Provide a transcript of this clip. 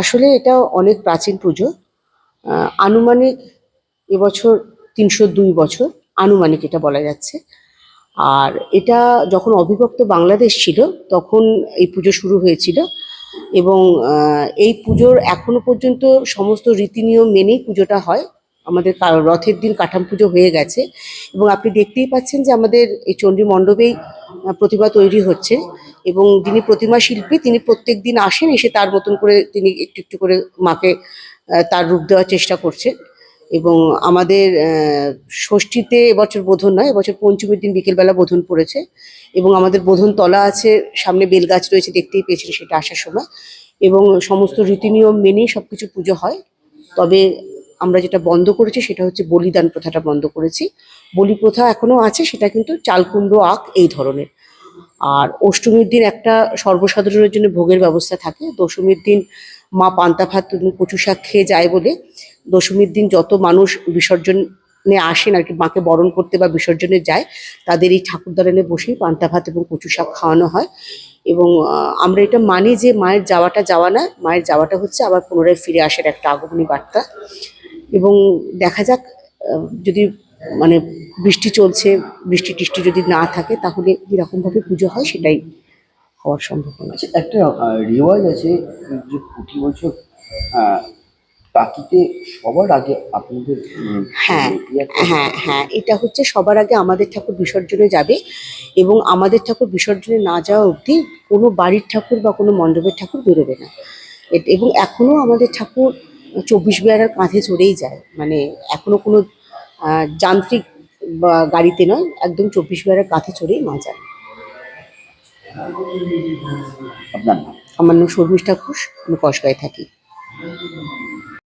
আসলে এটা অনেক প্রাচীন পুজো। আনুমানিক এবছর তিনশো দুই বছর, আনুমানিক এটা বলা যাচ্ছে। আর এটা যখন অবিভক্ত বাংলাদেশ ছিল, তখন এই পুজো শুরু হয়েছিল এবং এই পুজোর এখনও পর্যন্ত সমস্ত রীতি নিয়ম মেনেই পুজোটা হয়। আমাদের রথের দিন কাঠাম পুজো হয়ে গেছে এবং আপনি দেখতেই পাচ্ছেন যে আমাদের এই চণ্ডী মণ্ডপেই প্রতিমা তৈরি হচ্ছে এবং যিনি প্রতিমা শিল্পী তিনি প্রত্যেক দিন আসেন, এসে তার মতন করে তিনি একটু একটু করে মাকে তার রূপ দেওয়ার চেষ্টা করছেন এবং আমাদের ষষ্ঠীতে এবছর বোধন নয়, এবছর পঞ্চমীর দিন বিকেলবেলা বোধন পড়েছে এবং আমাদের বোধন তলা আছে, সামনে বেলগাছ রয়েছে, দেখতেই পেয়েছেন সেটা আসার সময় এবং সমস্ত রীতিনিয়ম মেনেই সব কিছু পুজো হয়। তবে আমরা যেটা বন্ধ করেছি সেটা হচ্ছে বলিদান প্রথাটা বন্ধ করেছি। বলি প্রথা এখনও আছে, সেটা কিন্তু চাল কুমড়ো আখ এই ধরনের। আর অষ্টমীর দিন একটা সর্বসাধারণের জন্য ভোগের ব্যবস্থা থাকে। দশমীর দিন মা পান্তা ভাত কচু শাক খেয়ে যায় বলে। দশমীর দিন যত মানুষ বিসর্জনে আসেন আর কি, মাকে বরণ করতে বা বিসর্জনে যায়, তাদের এই ঠাকুরদালানে বসেই পান্তা ভাত এবং কচু শাক খাওয়ানো হয়। এবং আমরা এটা মানি যে মায়ের যাওয়াটা যাওয়া না, মায়ের যাওয়াটা হচ্ছে আবার পুনরায় ফিরে আসার একটা আগমনী বার্তা। এবং দেখা যাক যদি মানে বৃষ্টি চলছে বৃষ্টি টিষ্টি যদি না থাকে তাহলে কিরকমভাবে পুজো হয় সেটাই হওয়ার সম্ভাবনা। আছে আচ্ছা একটা রেওয়াজ আছে যে প্রতি বছর আহ, সবার আগে আপনাদের হ্যাঁ, হ্যাঁ হ্যাঁ এটা হচ্ছে সবার আগে আমাদের ঠাকুর বিসর্জনে যাবে এবং আমাদের ঠাকুর বিসর্জনে না যাওয়া অবধি কোনো বাড়ির ঠাকুর বা কোনো মণ্ডপের ঠাকুর বেরোবে না। এবং এখনও আমাদের ঠাকুর চব্বিশ বিয়ারার কাঁধে চড়েই যায়। মানে এখনও কোনো আহ, যান্ত্রিক গাড়িতে নয় একদম চব্বিশ বিয়ারার কাঁধে চড়েই মা যায়। আমার নাম শর্মিষ্ঠা ঘোষ আমি কসবায় থাকি।